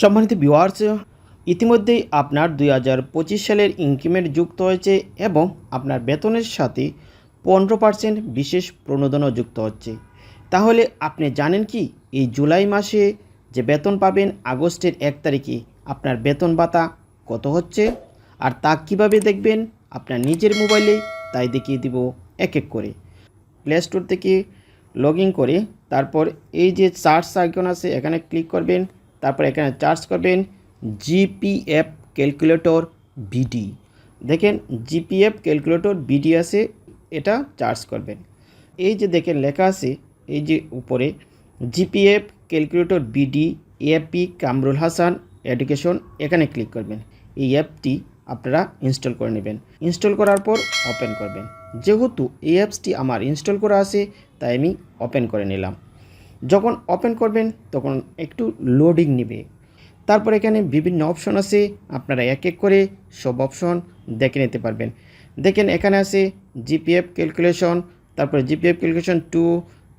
সম্মানিত ভিউয়ার্স ইতিমধ্যেই আপনার দুই হাজার পঁচিশ সালের ইনক্রিমেন্ট যুক্ত হয়েছে এবং আপনার বেতনের সাথে পনেরো পার্সেন্ট বিশেষ প্রণোদনও যুক্ত হচ্ছে। তাহলে আপনি জানেন কি, এই জুলাই মাসে যে বেতন পাবেন আগস্টের এক তারিখে, আপনার বেতন ভাতা কত হচ্ছে? আর তা কীভাবে দেখবেন? আপনার নিজের মোবাইলে তাই দেখিয়ে দিব এক এক করে। প্লে স্টোর থেকে লগ করে, তারপর এই যে চার্জ আইকন আছে, এখানে ক্লিক করবেন। তারপর এখানে চার্জ করবেন জিপিএফ ক্যালকুলেটর বিডি দেখেন জিপিএফ ক্যালকুলেটর বিডি আছে, এটা চার্জ করবেন। এই যে দেখেন লেখা আছে, এই যে উপরে, GPF calculator BD AP Kamrul Hasan education, এখানে ক্লিক করবেন। এই অ্যাপটি আপনারা ইনস্টল করে নেবেন। ইনস্টল করার পর ওপেন করবেন। যেহেতু এই অ্যাপসটি আমার ইনস্টল করা আছে, তাই আমি ওপেন করে নিলাম। যখন ওপেন করবেন, তখন একটু লোডিং নেবে। তারপর এখানে বিভিন্ন অপশন আছে, আপনারা এক এক করে সব অপশন দেখে নিতে পারবেন। দেখেন, এখানে আছে জিপিএফ ক্যালকুলেশন তারপরে জিপিএফ ক্যালকুলেশন টু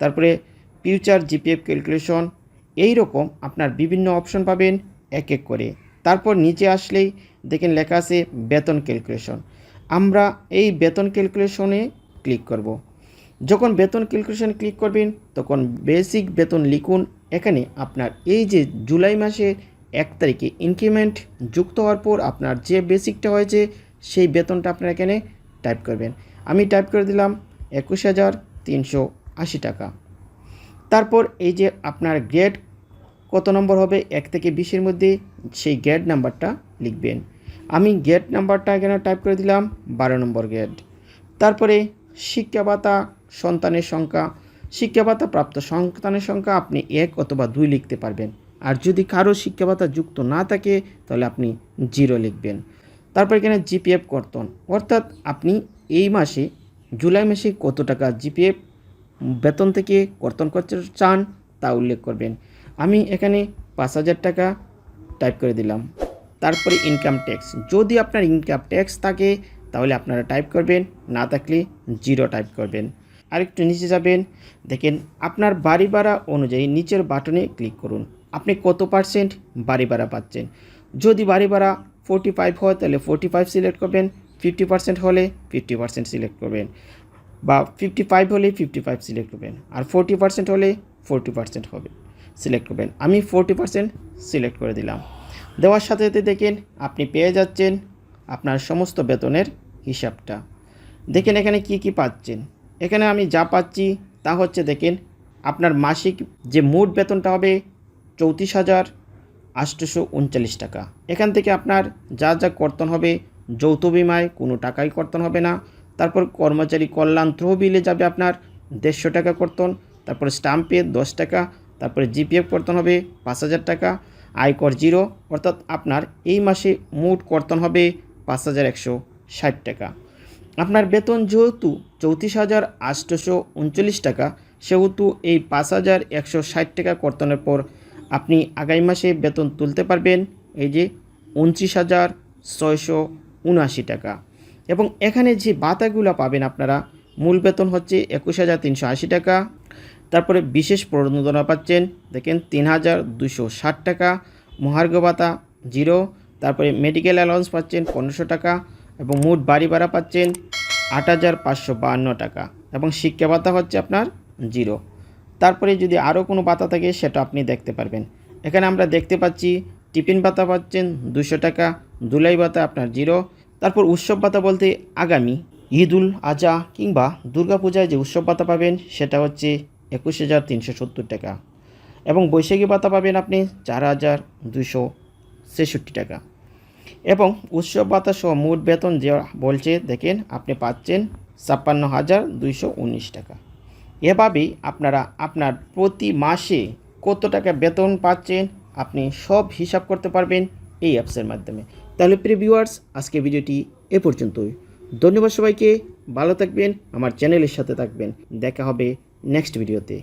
তারপরে ফিউচার জিপিএফ ক্যালকুলেশন এই রকম আপনার বিভিন্ন অপশন পাবেন এক এক করে। তারপর নিচে আসলেই দেখেন লেখা আছে বেতন ক্যালকুলেশন আমরা এই বেতন ক্যালকুলেশনে ক্লিক করব। যখন বেতন ক্যালকুলেশন ক্লিক করবেন, তখন বেসিক বেতন লিখুন। এখানে আপনার এই যে জুলাই মাসের এক তারিখে ইনক্রিমেন্ট যুক্ত হওয়ার পর আপনার যে বেসিকটা হয়েছে, সেই বেতনটা আপনার এখানে টাইপ করবেন। আমি টাইপ করে দিলাম একুশ হাজার তিনশো আশি টাকা। তারপর এই যে আপনার গ্রেড কত নম্বর হবে, এক থেকে বিশের মধ্যে, সেই গ্রেড নাম্বারটা লিখবেন। আমি গ্রেড নাম্বারটা এখানে টাইপ করে দিলাম, বারো নম্বর গ্রেড তারপরে শিক্ষা ভাতা সন্তানের সংখ্যা শিক্ষা ভাতা প্রাপ্ত সন্তানের সংখ্যা আপনি এক অথবা দুই লিখতে পারবেন। আর যদি কারও শিক্ষা ভাতা যুক্ত না থাকে, তাহলে আপনি জিরো লিখবেন। তারপর এখানে জিপিএফ কর্তন। অর্থাৎ আপনি এই মাসে, জুলাই মাসে কত টাকা জিপিএফ বেতন থেকে কর্তন করতে চান, তা উল্লেখ করবেন। আমি এখানে পাঁচ হাজার টাকা টাইপ করে দিলাম। তারপরে ইনকাম ট্যাক্স যদি আপনার ইনকাম ট্যাক্স থাকে, তাহলে আপনারা টাইপ করবেন, না থাকলে জিরো টাইপ করবেন। আরেকটু নিচে যাবেন। দেখেন, আপনার বাড়ি ভাড়া অনুযায়ী নিচের বাটনে ক্লিক করুন। আপনি কত পার্সেন্ট বাড়ি ভাড়া পাচ্ছেন? যদি বাড়ি ভাড়া ফোর্টি ফাইভ হয়, তাহলে ফোর্টি ফাইভ সিলেক্ট করবেন। ফিফটি পার্সেন্ট হলে ফিফটি পার্সেন্ট সিলেক্ট করবেন। বা ফিফটি ফাইভ হলে ফিফটি ফাইভ সিলেক্ট করবেন। আর ফোর্টি পার্সেন্ট হলে ফোর্টি পার্সেন্ট হবে সিলেক্ট করবেন। আমি ফোর্টি পার্সেন্ট সিলেক্ট করে দিলাম। দেওয়ার সাথে সাথে দেখেন, আপনি পেয়ে যাচ্ছেন আপনার সমস্ত বেতনের হিসাবটা। দেখেন এখানে কি কি পাচ্ছেন? এখানে আমি যা পাচ্ছি তা হচ্ছে দেখেন, আপনার মাসিক যে মোট বেতনটা হবে চৌত্রিশ হাজার আটশোশো উনচাল্লিশ টাকা। এখান থেকে আপনার যা যা কর্তন হবে, যৌথ বিমায় কোনো টাকাই কর্তন হবে না। তারপর কর্মচারী কল্যাণ তহবিলে যাবে আপনার দেড়শো টাকা কর্তন, তারপরে স্টাম্পে দশ টাকা, তারপরে জিপিএফ কর্তন হবে পাঁচ হাজার টাকা, আয়কর জিরো, অর্থাৎ আপনার এই মাসে মোট কর্তন হবে পাঁচ হাজার একশো ষাট টাকা। আপনার বেতন যেহেতু চৌত্রিশ হাজার আটশোশো উনচল্লিশ টাকা, সেহেতু এই পাঁচ হাজার একশো ষাট টাকা কর্তনের পর আপনি আগামী মাসে বেতন তুলতে পারবেন এই যে উনত্রিশ হাজার ছয়শো উনআশি টাকা। এবং এখানে যে ভাতাগুলো পাবেন আপনারা, মূল বেতন হচ্ছে একুশ হাজার তিনশো আশি টাকা, তারপরে বিশেষ প্রণোদনা পাচ্ছেন, দেখেন তিন হাজার দুশো ষাট টাকা, মহার্ঘ ভাতা জিরো, তারপরে মেডিকেল অ্যালাউন্স পাচ্ছেন পনেরোশো টাকা এবং মোট বাড়ি ভাড়া পাচ্ছেন আট হাজার পাঁচশো বাহান্ন টাকা এবং শিক্ষা ভাতা হচ্ছে আপনার জিরো। তারপরে যদি আরও কোনো ভাতা থাকে সেটা আপনি দেখতে পারবেন। এখানে আমরা দেখতে পাচ্ছি টিফিন ভাতা পাচ্ছেন দুশো টাকা দুলাই ভাতা আপনার জিরো। তারপর উৎসব ভাতা বলতে আগামী ঈদুল আজা কিংবা দুর্গাপূজায় যে উৎসব ভাতা পাবেন সেটা হচ্ছে একুশ হাজার তিনশো সত্তর টাকা। এবং বৈশাখী ভাতা পাবেন আপনি চার হাজার দুশো ছেষট্টি টাকা। এবং উৎসব ভাতা সহ মোট বেতন যে বলছে, দেখেন আপনি পাচ্ছেন ছাপ্পান্ন হাজার দুইশো উনিশ টাকা। এভাবেই আপনারা আপনার প্রতি মাসে কত টাকা বেতন পাচ্ছেন আপনি সব হিসাব করতে পারবেন এই অ্যাপসের মাধ্যমে। তাহলে প্রিয় ভিউয়ার্স আজকে ভিডিওটি এ পর্যন্তই। ধন্যবাদ সবাইকে, ভালো থাকবেন, আমার চ্যানেলের সাথে থাকবেন। দেখা হবে নেক্সট ভিডিওতে।